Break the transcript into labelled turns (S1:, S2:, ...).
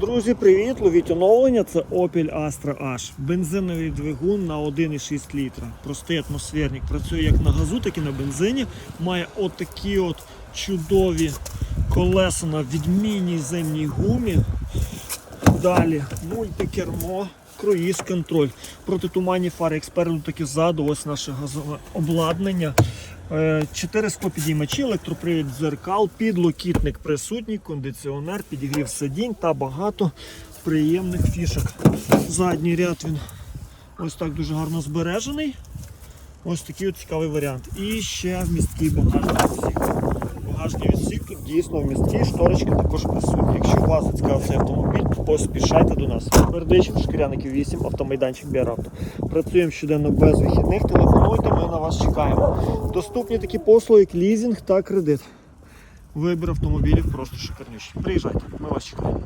S1: Друзі, привіт! Ловіть оновлення. Це Opel Astra H. Бензиновий двигун на 1,6 літра. Простий атмосферник. Працює як на газу, так і на бензині. Має отакі от чудові колеса на відмінній зимній гумі. Далі мультикермо, круїз контроль. Протитуманні фари як спереду, ззаду. Ось наше газове обладнання. Е, Чотири склопідіймачі, електропривід дзеркал, підлокітник присутній, кондиціонер, підігрів сидінь та багато приємних фішок. Задній ряд він ось так дуже гарно збережений. Ось такий от цікавий варіант. І ще вмісткий багажний відсік. Багажний відсік тут дійсно вмісткий, шторочки також присутні. Якщо вас зацікавив цей автомобіль, то поспішайте до нас. Бердичів, Шкіряників 8, автомайданчик Біаравто. Працюємо щоденно без вихідних. Телефонуйте, ми на вас чекаємо. Доступні такі послуги, як лізинг та кредит. Вибір автомобілів просто шикарніший. Приїжджайте, ми вас чекаємо.